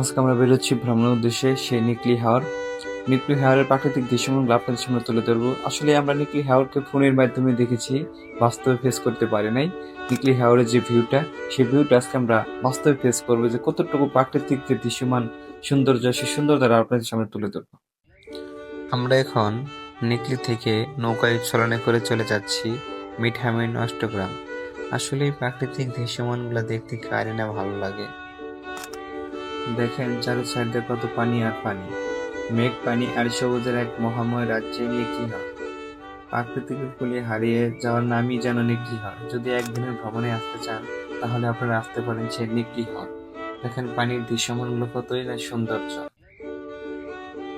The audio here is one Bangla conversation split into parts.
আজকে আমরা বেরোচ্ছি ভ্রমণের উদ্দেশ্যে, সেই নিকলি হাওর। নিকলি হাওরের প্রাকৃতিক দৃশ্যগুলো আপনাদের সামনে তুলে ধরবো। আসলে আমরা নিকলি হাওরকে ফোনের মাধ্যমে দেখেছি, বাস্তবে ফেস করতে পারি নাই। নিকলি হাওরের যে ভিউটা সেই ভিউটা আজকে আমরা বাস্তবে ফেস করব যে কতটুকু প্রাকৃতিক যে দৃশ্যমান সৌন্দর্য, সেই সৌন্দর্য আপনাদের সামনে তুলে ধরবো। আমরা এখন নিকলি থেকে নৌকায় চলনে করে চলে যাচ্ছি মিঠামিন অষ্টগ্রাম আসলে প্রাকৃতিক দৃশ্যমানগুলো দেখতে কারে না ভালো লাগে? দেখেন চারো সাইডে কত পানি আর পানি। মেঘ, পানি আর সবুজের এক মহাময় রাজ্যে নিকলি হয় প্রাকৃতিক ফুলে হারিয়ে যাওয়ার নামই যেন হয় যদি একদিনের ভ্রমণে আসতে চান, তাহলে আপনারা আসতে পারেন সেই হয় দেখেন, পানির দৃশ্যমানগুলো কতই না সৌন্দর্য।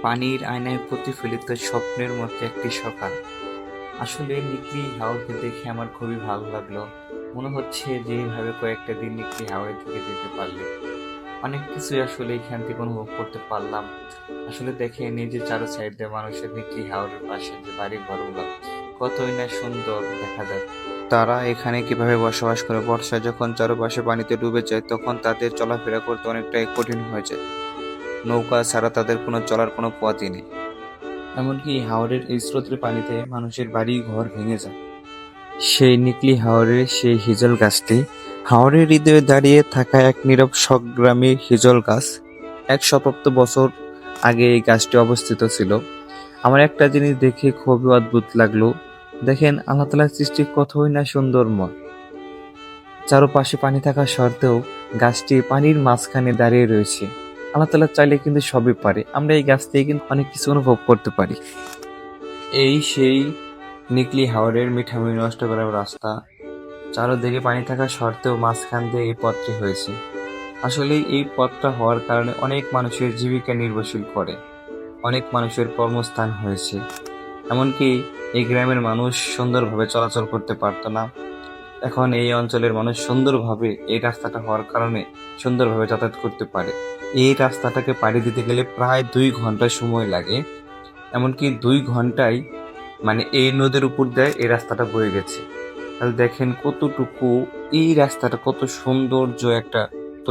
পানির আয়নায় প্রতিফলিত স্বপ্নের মতো একটি সকাল। আসলে নিকলি হাওরকে দেখে আমার খুবই ভালো লাগল। মনে হচ্ছে যে এইভাবে কয়েকটা দিন নিকলি হাওয়ায় দিকে যেতে পারলে। অনেক কিছুই আসলে এখান থেকে অনুভব করতে পারলাম। আসলে দেখে এই যে চারো সাইড দিয়ে মানুষের নিকলি হাওরের পাশে যে বাড়ি ঘরগুলো কতই না সুন্দর দেখা যায়। তারা এখানে কীভাবে বসবাস করে? বর্ষায় যখন চারপাশে পানিতে ডুবে যায় তখন তাদের চলাফেরা করতে অনেকটাই কঠিন হয়ে যায়। নৌকা ছাড়া তাদের কোনো চলার কোনো পথই নেই। এমনকি হাওরের এই স্রোতের পানিতে মানুষের বাড়ি ঘর ভেঙে যায়। সেই নিকলি হাওরের সেই হিজল গাছটি হাওরের হৃদয়ে দাঁড়িয়ে থাকা এক নীরব সংগ্রামী হিজল গাছ এক শতাব্দ বছর আগে এই গাছটি অবস্থিত ছিল। আমার একটা জিনিস দেখে খুবই অদ্ভুত লাগল। দেখেন, আল্লাহ তালার সৃষ্টি কতই না সুন্দরময় চারপাশে পানি থাকা সত্ত্বেও গাছটি পানির মাঝখানে দাঁড়িয়ে রয়েছে। আল্লাহ তালা চাইলে কিন্তু সবই পারে। আমরা এই গাছ থেকে কিন্তু অনেক কিছু অনুভব করতে পারি। এই সেই নিকলি হাওরের মিঠামি নষ্ট করার রাস্তা চারোদিকে পানি থাকা সত্ত্বেও মাঝখান দিয়ে এই পথটি হয়েছে। আসলে এই পথটা হওয়ার কারণে অনেক মানুষের জীবিকা নির্ভরশীল করে, অনেক মানুষের কর্মস্থান হয়েছে। এমনকি এই গ্রামের মানুষ সুন্দরভাবে চলাচল করতে পারতো না। এখন এই অঞ্চলের মানুষ সুন্দরভাবে এই রাস্তাটা হওয়ার কারণে সুন্দরভাবে যাতায়াত করতে পারে। এই রাস্তাটাকে পাড়ি দিতে গেলে প্রায় দুই ঘণ্টা সময় লাগে। এমনকি দুই ঘন্টায় মানে এই নদীর উপর দিয়ে এই রাস্তাটা বয়ে গেছে। তাহলে দেখেন কতটুকু এই রাস্তাটা কত সৌন্দর্য একটা